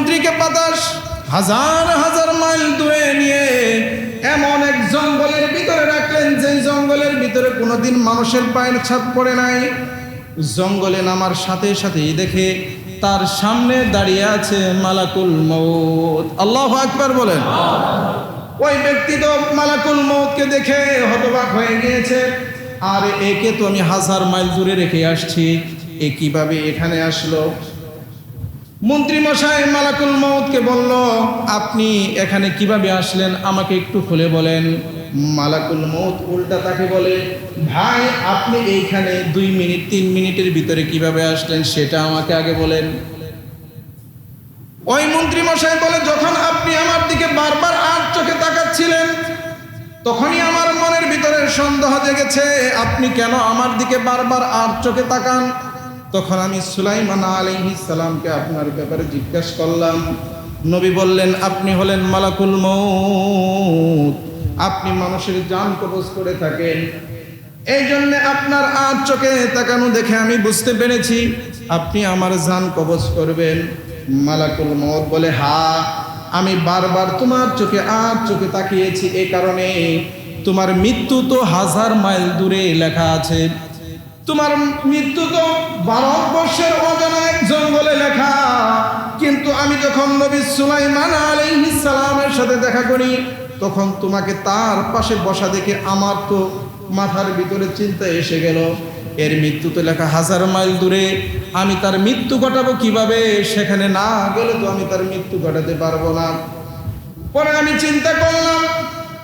মন্ত্রীকে বাতাস হাজার হাজার মাইল দূরে নিয়ে এমন এক জঙ্গলের ভিতরে রাখলেন যে জঙ্গলের ভিতরে কোনোদিন মানুষের পায়ের ছাপ পড়ে নাই। জঙ্গলে নামার সাথে সাথেই দেখে তার সামনে দাঁড়িয়ে আছে মালাকুল মৌত আল্লাহ আকবার বলেন। ওই ব্যক্তি তো মালাকুল মৌতকে দেখে হতবাক হয়ে গিয়েছে। আর একে তো আমি হাজার মাইল দূরে রেখে আসছি, এ কীভাবে এখানে আসলো? মন্ত্রী মশাই মালাকুল মৌতকে বলল, আপনি এখানে কীভাবে আসলেন? আমাকে একটু খুলে বলেন। মালাকুল মৌত উল্টা তাকে বলে, ভাই, আপনি এইখানে দুই মিনিট, তিন মিনিটের ভিতরে কীভাবে আসলেন সেটা আমাকে আগে বলেন। ওই মন্ত্রী মশাই বলে, যখন আপনি আমার দিকে বারবার আর চোখে তাকাচ্ছিলেন, তখনই আমার মনের ভিতরে সন্দেহ জেগেছে, আপনি কেন আমার দিকে বারবার আর চোখে তাকান? তখন আমি সুলাইমান আলাইহিস সালামকে আপনার ব্যাপারে জিজ্ঞাসা করলাম, নবী বললেন, আপনি হলেন মালাকুল মৌত আপনি মানুষের জান কবজ করে থাকেন। এই জন্য আপনার আর চোখে তাকানো দেখে আমি বুঝতে পেরেছি, আপনি আমার জান কবজ করবেন। মালাকুল মৌত বলে, হা, আমি বারবার তোমার চোখে আর চোখে তাকিয়েছি এই কারণে। তোমার মৃত্যু তো হাজার মাইল দূরে লেখা আছে। তোমার মৃত্যু তো ভারতবর্ষের অজানা এক জঙ্গলে লেখা। কিন্তু আমি যখন নবী সুলাইমান সালামের সাথে দেখা করি, তখন তোমাকে তার পাশে বসা দেখে আমার তো মাথার ভিতরে চিন্তা এসে গেল। এর মৃত্যু তো লেখা, হাজার মাইল দূরে আমি তার মৃত্যু ঘটাবো কীভাবে? সেখানে না গেলে তো আমি তার মৃত্যু ঘটাতে পারব না। পরে আমি চিন্তা করলাম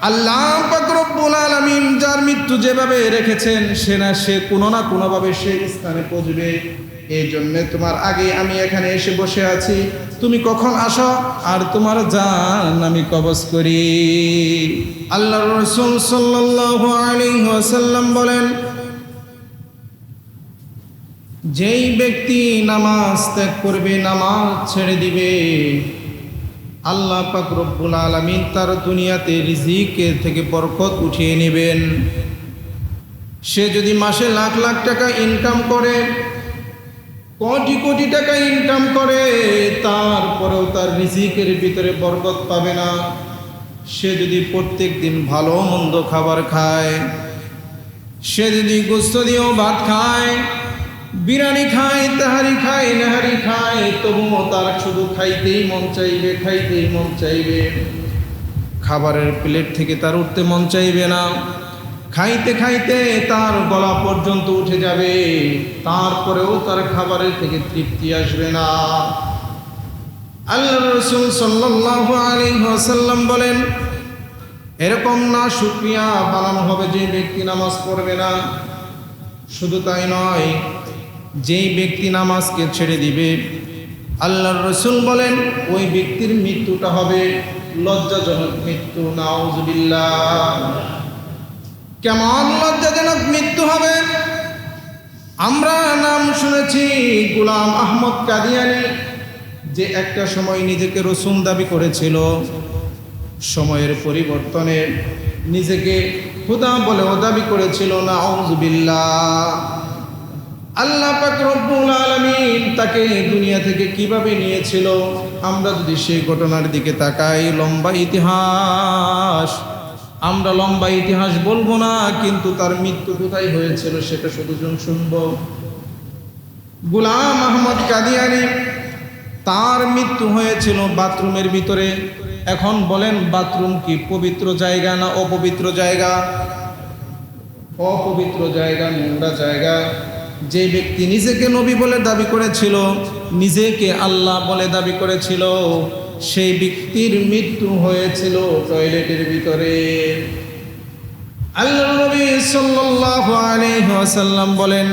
আল্লাহ পাকরব্বুল আলামিন যার মৃত্যু যেভাবে রেখেছেন, সে না সে কোনো না কোনোভাবে সেই স্থানে পৌঁছবে। এই জন্যে তোমার আগে আমি এখানে এসে বসে আছি। তুমি কখন আসো? আর তোমার জান আমি কবজ করি। আল্লাহ রসুল ওয়াসাল্লাম বলেন, যেই ব্যক্তি নামাজ ত্যাগ করবে, নামাজ ছেড়ে দিবে আল্লাহ পাক রব্বুল আলামিন তার দুনিয়াতে রিজিকের থেকে বরকত উঠিয়ে নেবেন। সে যদি মাসে লাখ লাখ টাকা ইনকাম করে, কোটি কোটি টাকা ইনকাম করে, তারপরেও তার রিজিকের ভিতরে বরকত পাবে না। সে যদি প্রত্যেক দিন ভালো মন্দ খাবার খায়, সে যদি গোস্ত দিয়েও ভাত খায় বিরিয়ানি খায়, তাহারি খায়, নাহারি খায়, তবুও তার শুধু খাইতেই মন চাইবে, খাইতেই মন চাইবে। খাবারের প্লেট থেকে তার উঠতে মন চাইবে না। খাইতে খাইতে তার গলা পর্যন্ত উঠে যাবে। তারপরেও তার খাবারের থেকে তৃপ্তি আসবে না। আল্লাহ রসুল সাল্লাল্লাহু আলাইহি ওয়াসাল্লাম বলেন, এরকম না শুক্রিয়া বানানো হবে যে ব্যক্তি নামাজ পড়বে না। শুধু তাই নয় যেই ব্যক্তি নামাজকে ছেড়ে দিবে, আল্লাহর রসুল বলেন, ওই ব্যক্তির মৃত্যুটা হবে লজ্জাজনক মৃত্যু, নাউজুবিল্লাহ। কেমন লজ্জাজনক মৃত্যু হবে? আমরা নাম শুনেছি গুলাম আহমদ কাদিয়ানি, যে একটা সময় নিজেকে রসুন দাবি করেছিল। সময়ের পরিবর্তনে নিজেকে খুদা বলেও দাবি করেছিল না আউজবিল্লাহ আল্লাহ পাক রব্বুল আলামিন তাকে দুনিয়া থেকে কীভাবে নিয়েছিল? আমরা যদি সেই ঘটনার দিকে তাকাই, লম্বা ইতিহাস। আমরা লম্বা ইতিহাস বলব না, কিন্তু তার মৃত্যু কোথায় হয়েছিল সেটা শুধু জন শুনব। গুলাম আহমদ কাদিয়ানি তার মৃত্যু হয়েছিল বাথরুমের ভিতরে। এখন বলেন, বাথরুম কি পবিত্র জায়গা না অপবিত্র জায়গা? অপবিত্র জায়গা, নোংরা জায়গা। যে ব্যক্তি নিজেকে নবী বলে দাবি করেছিল, নিজেকে আল্লাহ বলে দাবি করেছিল, সেই ব্যক্তির মৃত্যু হয়েছিল টয়লেটের ভিতরে। আল্লাহ নবী আলাইহি বলেন,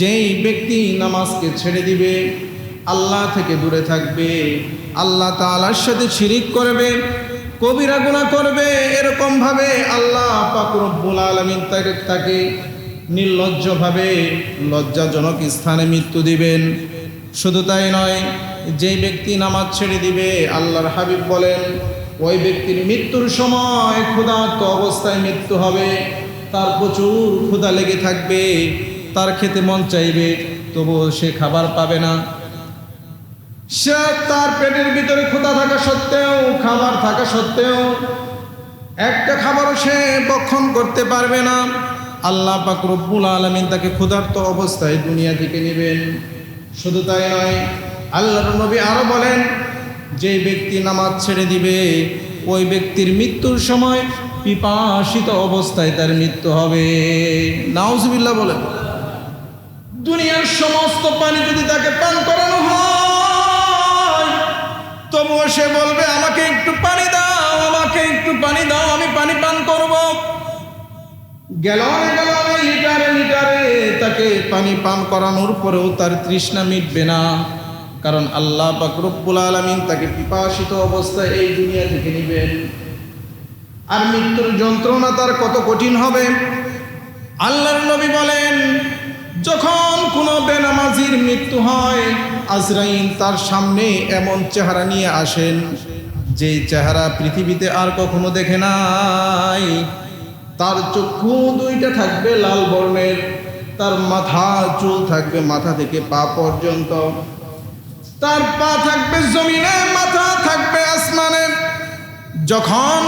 যেই ব্যক্তি নামাজকে ছেড়ে দিবে, আল্লাহ থেকে দূরে থাকবে, আল্লাহ তাআলার সাথে শিরিক করবে, কবিরা গুনাহ করবে এরকম ভাবে আল্লাহ পাক রব্বুল আলামিন তাকে নির্লজ্জভাবে লজ্জাজনক স্থানে মৃত্যু দিবেন। শুধু তাই নয়, যেই ব্যক্তি নামাজ ছেড়ে দিবে, আল্লাহর হাবিব বলেন, ওই ব্যক্তির মৃত্যুর সময় ক্ষুধার্ত অবস্থায় মৃত্যু হবে। তার প্রচুর ক্ষুধা লেগে থাকবে, তার খেতে মন চাইবে, তবুও সে খাবার পাবে না। সে তার পেটের ভিতরে ক্ষুধা থাকা সত্ত্বেও, খাবার থাকা সত্ত্বেও, একটা খাবারও সে বক্ষণ করতে পারবে না। আল্লাহ পাক রব্বুল আলমিন তাকে ক্ষুধার্ত অবস্থায় দুনিয়া থেকে নেবেন। শুধু তাই নয়, আল্লাহর নবী আরও বলেন, যে ব্যক্তি নামাজ ছেড়ে দিবে, ওই ব্যক্তির মৃত্যুর সময় পিপাসিত অবস্থায় তার মৃত্যু হবে। নাউজবিল্লাহ বলেন, দুনিয়ার সমস্ত পানি যদি তাকে পান করানো হয়, তবুও সে বলবে, আমাকে একটু পানি দাও, আমাকে একটু পানি দাও। গ্যালনে গ্যালনে লিটারে লিটারে, তাকে পানি পান করানোর পরেও তার তৃষ্ণা মিটবে না। কারণ আল্লাহ পাক রব্বুল আলামিন তাকে পিপাসিত অবস্থায় এই দুনিয়া থেকে নেবেন। আর মৃত্যুর যন্ত্রণা তার কত কঠিন হবে? আল্লাহর নবী বলেন, যখন কোনো বেনামাজির মৃত্যু হয়, আজরাইল তার সামনে এমন চেহারা নিয়ে আসেন, যে চেহারা পৃথিবীতে আর কখনো দেখে নাই। তার চক্ষু দুইটা থাকবে লাল বর্ণের, তার মাথা চুল থাকবে মাথা থেকে পা পর্যন্ত। তার পা থাকবে জমিনে, মাথা থাকবে আসমানে। যখন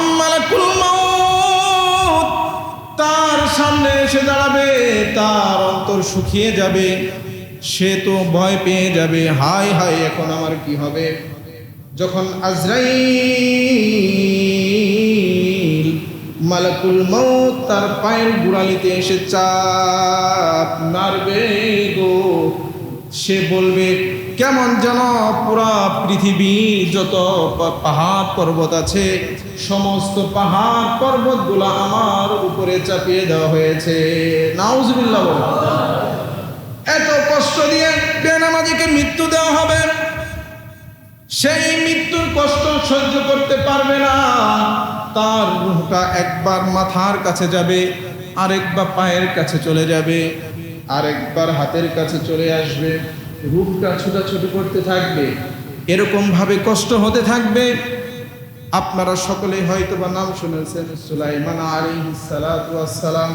মাউত তার সামনে এসে দাঁড়াবে, তার অন্তর শুকিয়ে যাবে, সে তো ভয় পেয়ে যাবে হাই হাই এখন আমার কি হবে? যখন আজরাইল মালাকুল মৌত তার পায়ের গুড়ালিতে এসে চাপ মারবে গো। সে বলবে, কেমন যেন পুরা পৃথিবী যত পাহাড় পর্বত আছে, সমস্ত পাহাড় পর্বতগুলো আমার উপরে চাপিয়ে দেওয়া হয়েছে। নাউজবিল্লাহ এত কষ্ট দিয়ে বেনামাজিকে মৃত্যু দেওয়া হবে। সেই মৃত্যুর কষ্ট সহ্য করতে পারবে না। তার রুহটা একবার মাথার কাছে যাবে, আরেকবার পায়ের কাছে চলে যাবে, আরেকবার হাতের কাছে চলে আসবে রূপটা ছুটাছুটি করতে থাকবে এরকম ভাবে কষ্ট হতে থাকবে। আপনারা সকলেই হয়তো বা নাম শুনেছেন, সুলাইমান ওয়াস সালাম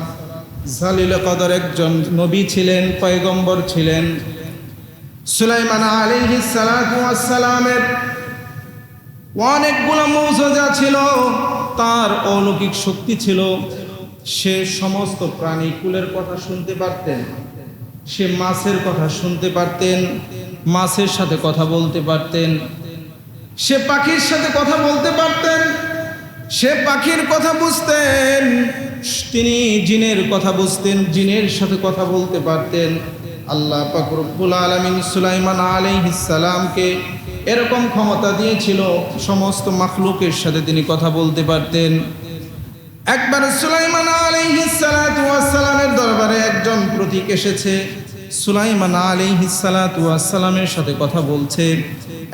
জালিল কদর একজন নবী ছিলেন, পয়গম্বর ছিলেন। সুলাইমান সালাতু সালামের অনেকগুলো মৌজা ছিল। তার অলৌকিক শক্তি ছিল, সে সমস্ত প্রাণী কুলের কথা শুনতে পারতেন, সে মাছের কথা শুনতে পারতেন, মাছের সাথে কথা বলতে পারতেন, সে পাখির সাথে কথা বলতে পারতেন, সে পাখির কথা বুঝতেন, তিনি জিনের কথা বুঝতেন, জিনের সাথে কথা বলতে পারতেন। আল্লাহ পাকরুল আলমিন সুলাইমান আলাইহিস সালামকে এরকম ক্ষমতা দিয়েছিল সমস্ত মাখলুকের সাথে তিনি কথা বলতে পারতেন। একবার সুলাইমান আলাইহিস সালাতু ওয়াস সালামের দরবারে একজন প্রতীক এসেছে। সুলাইমান আলাইহিস সালাতু ওয়াস সালামের সাথে কথা বলছে।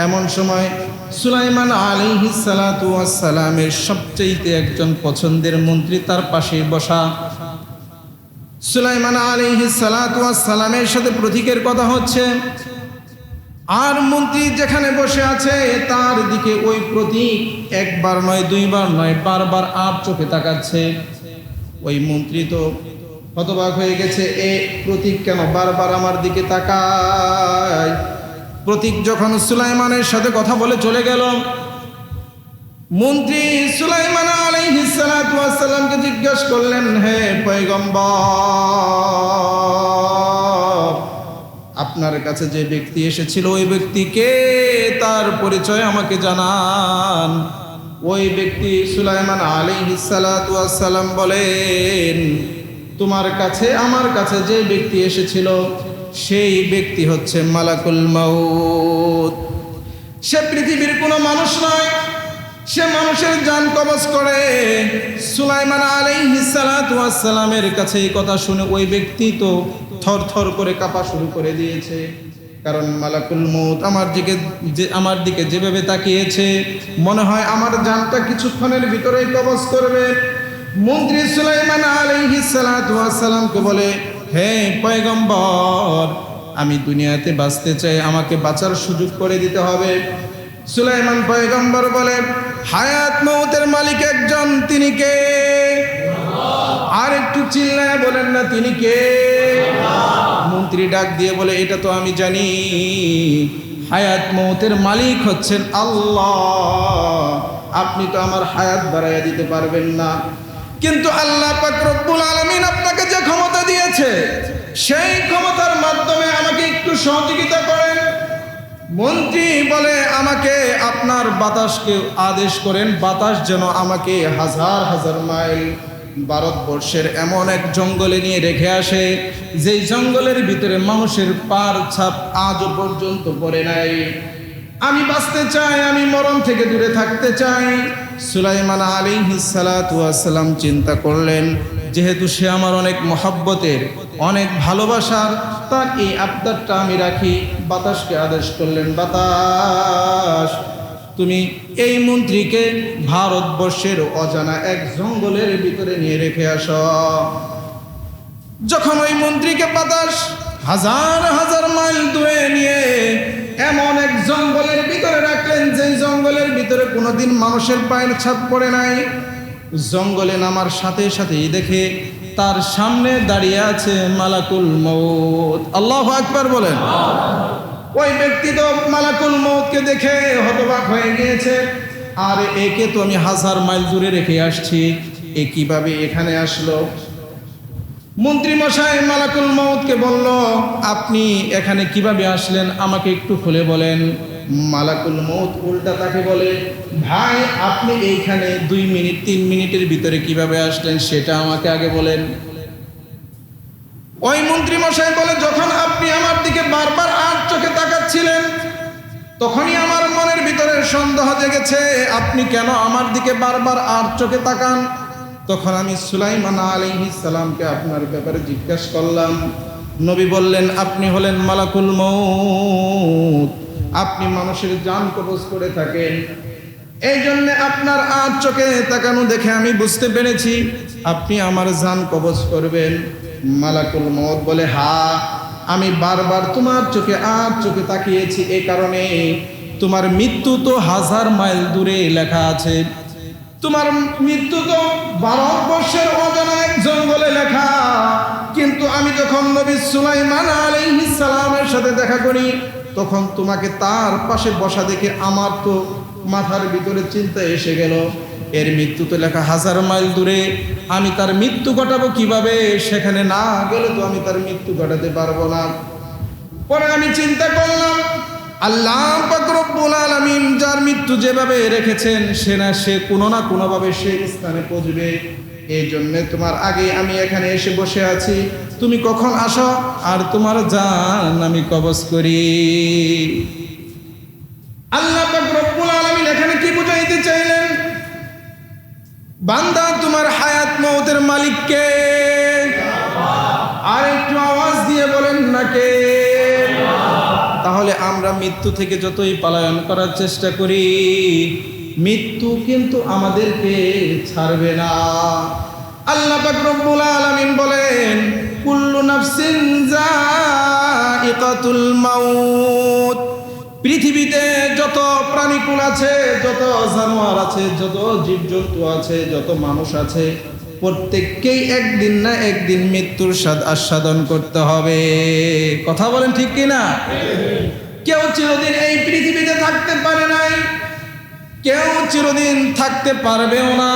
এমন সময় সুলাইমান আলাইহিস সালাতু সালামের সবচেয়ে একজন পছন্দের মন্ত্রী তার পাশে বসা। সুলাইমান আলাইহিস সালাতু সালামের সাথে প্রতীকের কথা হচ্ছে। আর মন্ত্রী যেখানে বসে আছে, তার দিকে ওই প্রতীক একবার নয়, দুইবার নয়, বারবার আর চোখে তাকাচ্ছে। ওই মন্ত্রী তো হতবাক হয়ে গেছে, এ প্রতীক কেন বারবার আমার দিকে তাকায়? প্রতীক যখন সুলাইমানের সাথে কথা বলে চলে গেল, মন্ত্রী সুলাইমান আলাইহিস সালাতু ওয়াস জিজ্ঞেস করলেন, হে পয়গম্বর আপনার কাছে যে ব্যক্তি এসেছিল, ওই ব্যক্তিকে তার পরিচয় আমাকে জানান। ওই ব্যক্তি সুলাইমান আলী সালাম বলেন, তোমার কাছে, আমার কাছে যে ব্যক্তি এসেছিল, সেই ব্যক্তি হচ্ছে মালাকুল মাউত। সে পৃথিবীর কোনো মানুষ নয় সে মানুষের জান কবজ করে। সুলাইমান আলাইহিসালামের কাছে এই কথা শুনে ওই ব্যক্তি তো থর থর করে কাঁপা শুরু করে দিয়েছে। কারণ মালাকুল মৌত আমার দিকে যে, আমার দিকে যেভাবে তাকিয়েছে, মনে হয় আমার জানটা কিছুক্ষণের ভিতরেই কবজ করবে। মন্ত্রী সুলাইমান আলাইহিসালামকে বলে, হে পয়গম্বর, আমি দুনিয়াতে বাঁচতে চাই, আমাকে বাঁচার সুযোগ করে দিতে হবে। সুলাইমান পয়গম্বর বলে, হায়াত মৌতের মালিক একজন, তিনি কে? আর একটু চিল্লায় বলেন না, তিনি কে? মন্ত্রী ডাক দিয়ে বলে, এটা তো আমি জানি। হায়াত মৌতের মালিক হচ্ছেন আল্লাহ। আপনি তো আমার হায়াত বাড়াইয়া দিতে পারবেন না। কিন্তু আল্লাহ রব্বুল আলামিন আপনাকে যে ক্ষমতা দিয়েছে, সেই ক্ষমতার মাধ্যমে আমাকে একটু সহযোগিতা করেন। মন্ত্রী বলে, আমাকে আপনার বাতাসকে আদেশ করেন, বাতাস যেন আমাকে হাজার হাজার মাইল ভারতবর্ষের এমন এক জঙ্গলে নিয়ে রেখে আসে, যেই জঙ্গলের ভিতরে মানুষের পার ছাপ আজও পর্যন্ত পড়ে নাই। আমি বাঁচতে চাই, আমি মরণ থেকে দূরে থাকতে চাই। সুলাইমান আলী সালাম চিন্তা করলেন, যেহেতু সে আমার অনেক মহাব্বতের অনেক ভালোবাসার, তার এই আবদারটা আমি রাখি। বাতাসকে আদেশ করলেন, বাতাস, তুমি এই মন্ত্রীকে ভারতবর্ষের অজানা এক জঙ্গলের ভিতরে নিয়ে রেখে আস। যখন ওই মন্ত্রীকে বাতাস হাজার হাজার মাইল দূরে নিয়ে এমন এক জঙ্গলের ভিতরে রাখলেন যে জঙ্গলের ভিতরে কোনোদিন মানুষের পায়ের ছাপ পড়ে নাই, জঙ্গলে নামার সাথে সাথেই দেখে তার সামনে দাঁড়িয়ে আছে মালাকুল মৌত আল্লাহ আকবার বলেন। ওই ব্যক্তি তো মালাকুল মৌতকে দেখে হতবাক হয়ে গিয়েছে। আর একে তো আমি হাজার মাইল দূরে রেখে আসছি। এ কীভাবে এখানে আসলো? মন্ত্রী মশাই মালাকুল মৌতকে বলল, আপনি এখানে কীভাবে আসলেন? আমাকে একটু খুলে বলেন। মালাকুল মৌত উল্টা তাকে বলে, ভাই, আপনি এইখানে দুই মিনিট, তিন মিনিটের ভিতরে কীভাবে আসলেন সেটা আমাকে আগে বলেন। ওই মন্ত্রী মশাই বলে, যখন আপনি আমার দিকে বারবার আর চোখে তাকাচ্ছিলেন, তখনই আমার মনের ভিতরে সন্দেহ জেগেছে, আপনি কেন আমার দিকে বারবার আর চোখে তাকান? তখন আমি সুলাইমান আলাইহিস সালামকে আপনার ব্যাপারে জিজ্ঞাসা করলাম। নবী বললেন, আপনি হলেন মালাকুল মৌত আপনি মানুষের জান কবজ করে থাকেন। এই জন্য আপনার আর চোখে তাকানো দেখে আমি বুঝতে পেরেছি, আপনি আমার জান কবজ করবেন। মালাকুল মৌত বলে, হা, আমি বারবার তোমার চোখে আর চোখে তাকিয়েছি এই কারণে। তোমার মৃত্যু তো হাজার মাইল দূরে লেখা আছে। তোমার মৃত্যু তো ভারতবর্ষের অজানা এক জঙ্গলে লেখা। কিন্তু আমি যখন নবী সুলাইমান আলাইহিস সালামের সাথে দেখা করি তখন তোমাকে তার পাশে বসা দেখে আমার তো মাথার ভিতরে চিন্তা এসে গেল। এর মৃত্যু তো লেখা হাজার মাইল দূরে। আমি তার মৃত্যু ঘটাবো কীভাবে? সেখানে না গেলে তো আমি তার মৃত্যু ঘটাতে পারব না। পরে আমি চিন্তা করলাম, আল্লাহ পাকরব্বুল আলামিন যার মৃত্যু যেভাবে রেখেছেন, সে না, সে কোনো না কোনোভাবে সে স্থানে পৌঁছবে। এই জন্যে তোমার আগে আমি এখানে এসে বসে আছি। তুমি কখন আসো? আর তোমার জান আমি কবজ করি। আল্লাহ রব্বুল আলামিন এখানে কি বুঝাইতে চাইলেন? বান্দা, তোমার হায়াত মৌতের মালিককে আর একটু আওয়াজ দিয়ে বলেন না কে? তাহলে আমরা মৃত্যু থেকে যতই পালায়ন করার চেষ্টা করি মৃত্যু কিন্তু আমাদেরকে ছাড়বে না। আল্লাহ রব্বুল আলামিন বলেন, কুল্লু নাফসিন যায়িকাতুল মাউত। পৃথিবীতে যত প্রাণীকুল আছে, যত জানোয়ার আছে, যত জীবজন্তু আছে, যত মানুষ আছে, প্রত্যেককেই একদিন না একদিন মৃত্যুর স্বাদ আস্বাদন করতে হবে। কথা বলেন ঠিক কি না কেউ চিরদিন এই পৃথিবীতে থাকতে পারে নাই। কেউ চিরদিন থাকতে পারবেও না।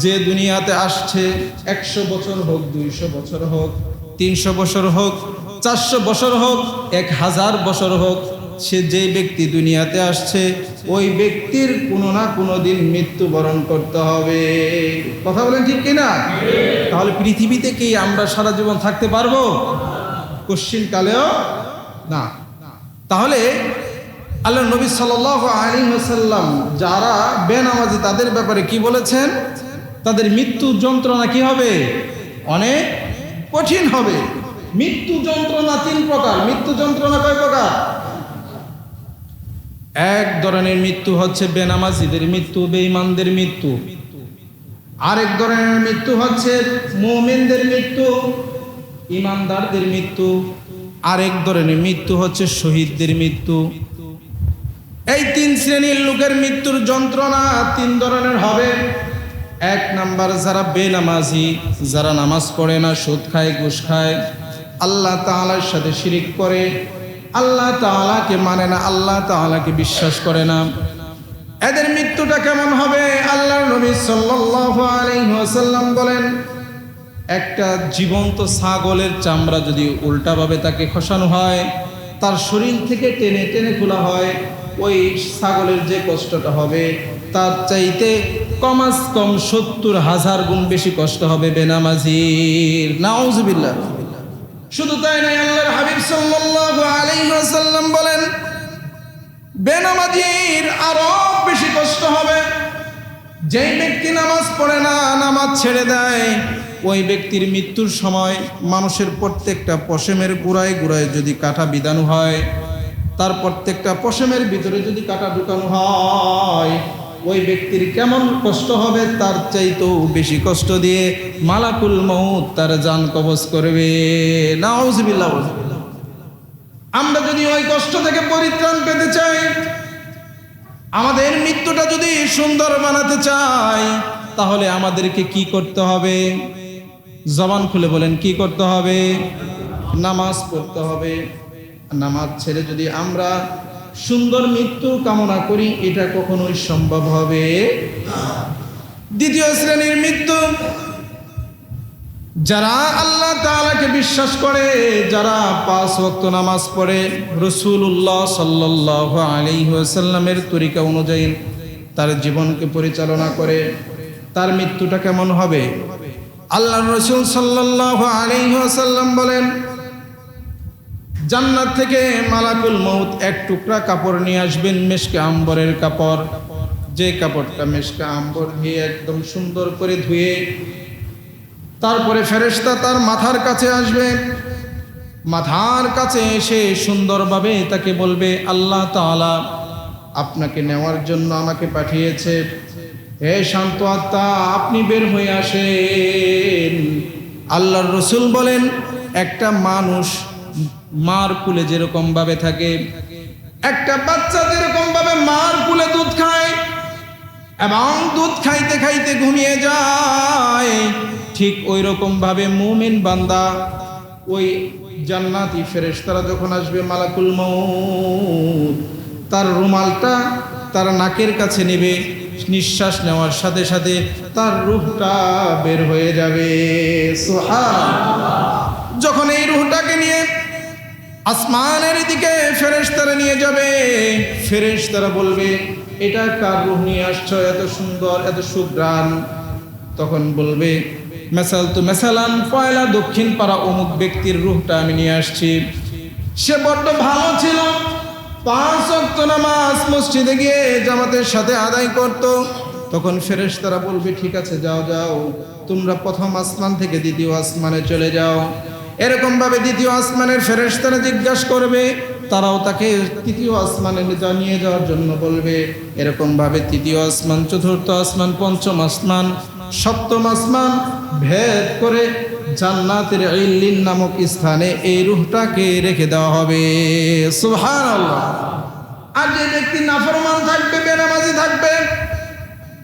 যে দুনিয়াতে আসছে, একশো বছর হোক, দুইশো বছর হোক, তিনশো বছর হোক, চারশো বছর হোক, এক হাজার বছর হোক, সে যে ব্যক্তি দুনিয়াতে আসছে, ওই ব্যক্তির কোনো না কোনো দিন মৃত্যুবরণ করতে হবে। কথা বলেন ঠিক কিনা? তাহলে পৃথিবীতে কি আমরা সারা জীবন থাকতে পারব? কোশ্চিন কালেও না। তাহলে আল্লাহ নবী সাল আলী সাল্লাম যারা বেনামাজি তাদের ব্যাপারে কি বলেছেন? তাদের মৃত্যু যন্ত্রণা কি হবে? অনেক কঠিন হবে। মৃত্যু যন্ত্রণা তিন প্রকার। মৃত্যু যন্ত্রণা কয় প্রকার? এক ধরনের মৃত্যু হচ্ছে বেনামাজিদের মৃত্যু, বেঈমানদের মৃত্যু। আরেক ধরনের মৃত্যু হচ্ছে মোমেনদের মৃত্যু ইমানদারদের মৃত্যু। আরেক ধরনের মৃত্যু হচ্ছে শহীদদের মৃত্যু। এই তিন শ্রেণির লোকের মৃত্যুর যন্ত্রণা তিন ধরনের হবে। এক নাম্বার, যারা বেনামাজি, যারা নামাজ পড়ে না, সুদ খায়, ঘুষ খায়, আল্লাহ তাআলার সাথে শিরিক করে। আল্লাহ তাআলাকে মানে না, আল্লাহ তাআলাকে বিশ্বাস করে না। এদের মৃত্যুটা কেমন হবে? আল্লাহর নবী ওয়াসাল্লাম বলেন, একটা জীবন্ত ছাগলের চামড়া যদি উল্টাভাবে তাকে খসানো হয়, তার শরীর থেকে টেনে টেনে খোলা হয় ওই ছাগলের যে কষ্টটা হবে, তার চাইতে কম কমাস কম সত্তর হাজার গুণ বেশি কষ্ট হবে বেনামাজির। নাউজুবিল্লাহ। শুধু তাই নয়, আল্লাহর হাবিব সাল্লাল্লাহু আলাইহি ওয়াসাল্লাম বলেন, বেনামাজির আরও বেশি কষ্ট হবে। যেই ব্যক্তি নামাজ পড়ে না, নামাজ ছেড়ে দেয়, ওই ব্যক্তির মৃত্যুর সময় মানুষের প্রত্যেকটা পশমের গুড়ায় গুড়ায় যদি কাটা বিধানো হয় তার প্রত্যেকটা পশমের ভিতরে যদি কাটা ঢুকানো হয়, ওই ব্যক্তির কেমন কষ্ট হবে তার চাইতেও বেশি কষ্ট দিয়ে মালাকুল মৌত তার জান কবজ করবে। নাউজবিল্লাহ। আমরা যদি ওই কষ্ট থেকে পরিত্রাণ পেতে চাই, আমাদের মৃত্যুটা যদি সুন্দর বানাতে চাই, তাহলে আমাদেরকে কি করতে হবে? জবান খুলে বলেন, কি করতে হবে? নামাজ পড়তে হবে। নামাজ ছেড়ে যদি আমরা সুন্দর মৃত্যু কামনা করি, এটা কখনোই সম্ভব হবে দ্বিতীয় শ্রেণির মৃত্যু। যারা আল্লাহ তালাকে বিশ্বাস করে, যারা পাঁচ ভক্ত নামাজ পড়ে রসুল্লাহ সাল্লাল্লাহু আলাইহি ওয়াসাল্লামের তরিকা অনুযায়ী তার জীবনকে পরিচালনা করে, তার মৃত্যুটা কেমন হবে? আল্লাহ রসুল সাল্লাল্লাহু আলাইহি ওয়াসাল্লাম বলেন জান্নাত থেকে মালাকুল মৌত এক টুকরা কাপড় নিয়ে আসবেন মেশকে আম্বরের কাপড়। যে কাপড়টা মেশকে আম্বর দিয়ে একদম সুন্দর করে ধুয়ে তারপরে ফেরেশতা তার মাথার কাছে আসবে। মাথার কাছে এসে সুন্দরভাবে তাকে বলবে, আল্লাহ তাআলা আপনাকে নেওয়ার জন্য আমাকে পাঠিয়েছে। হে শান্ত আত্মা, আপনি বের হয়ে আসেন। আল্লাহর রসুল বলেন, একটা মানুষ মার কুলে যেরকম ভাবে থাকে, একটা বাচ্চা যেরকম ভাবে মার কুলে দুধ খায় এবং দুধ খাইতে খাইতে ঘুমিয়ে যায়, ঠিক ওই রকম ভাবে মুমিন বান্দা ওই জান্নাতি ফেরেশতারা যখন আসবে মালাকুল মউত, তার রুমালটা তার নাকের কাছে নেবে, নিঃশ্বাস নেওয়ার সাথে সাথে তার রূহটা বের হয়ে যাবে। সুবহান যখন এই রুহটাকে নিয়ে আসমানের দিকে ফেরেশতারা নিয়ে যাবে। ফেরেশতারা বলবে, এটা কার রুহ নিয়ে আসছো? এত সুন্দর, এত সুগ্রাণ তখন বলবে, মেসাল তো মেসালান, পয়লা দক্ষিণ পাড়া অমুক ব্যক্তির রুহটা আমি নিয়ে আসছি। সে বড্ড ভালো ছিল। পাঁচ অক্ত নামাজ মসজিদে গিয়ে জামাতের সাথে আদায় করত। তখন ফেরেশ তারা বলবে, ঠিক আছে, যাও যাও। তোমরা প্রথম আসমান থেকে দ্বিতীয় আসমানে চলে যাও। এরকম ভাবে দ্বিতীয় আসমানের ফেরেশ তারা জিজ্ঞাসা করবে, তারাও তাকে তৃতীয় আসমানে যা- নিয়ে যাওয়ার জন্য বলবে এরকম ভাবে তৃতীয় আসমান, চতুর্থ আসমান, পঞ্চম আসমান, সপ্তম আসমান ভেদ করে জান্নাতের ইল্লিন নামক স্থানে এই রুহটাকে রেখে দেওয়া হবে। সুবহানাল্লাহ। আর যে ব্যক্তি নাফরমান থাকবে, বেনামাজি থাকবে,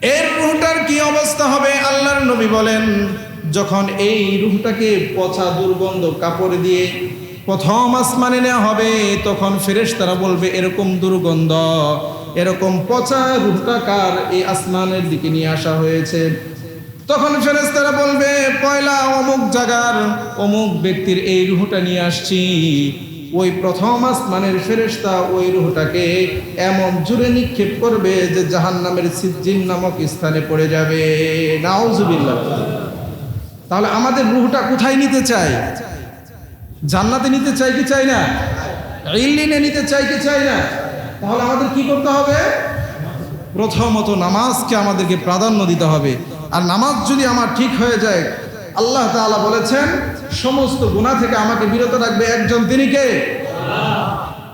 এর রুহটার কি অবস্থা হবে? আল্লাহর নবী বলেন যখন এই রুহটাকে পচা দুর্গন্ধ কাপড় দিয়ে প্রথম আসমানে নেওয়া হবে, তখন ফেরেশ তারা বলবে, এরকম দুর্গন্ধ, এরকম পচা রুহটা কার এই আসমানের দিকে নিয়ে আসা হয়েছে? তখন ফেরেশতারা বলবে, পয়লা অমুক জাগার অমুক ব্যক্তির এই রুহটা নিয়ে আসছি। ওই প্রথম আসমানের ফেরেশতা ওই রুহটাকে এমন জুড়ে নিক্ষেপ করবে যে জাহান্নামের সিজ্জিন নামক স্থানে পড়ে যাবে। নাউজুবিল্লাহ। তাহলে আমাদের রুহটা কোথায় নিতে চাই জান্নাতে নিতে চাই কি চাই না? ইল্লিনে নিতে চাই কি চাই না? তাহলে আমাদের কি করতে হবে? প্রথমত নামাজকে আমাদেরকে প্রাধান্য দিতে হবে। আর নামাজ যদি আমার ঠিক হয়ে যায়, আল্লাহ তাআলা বলেছেন, সমস্ত গুণা থেকে আমাকে বিরত রাখবে একজন। তিনি কে?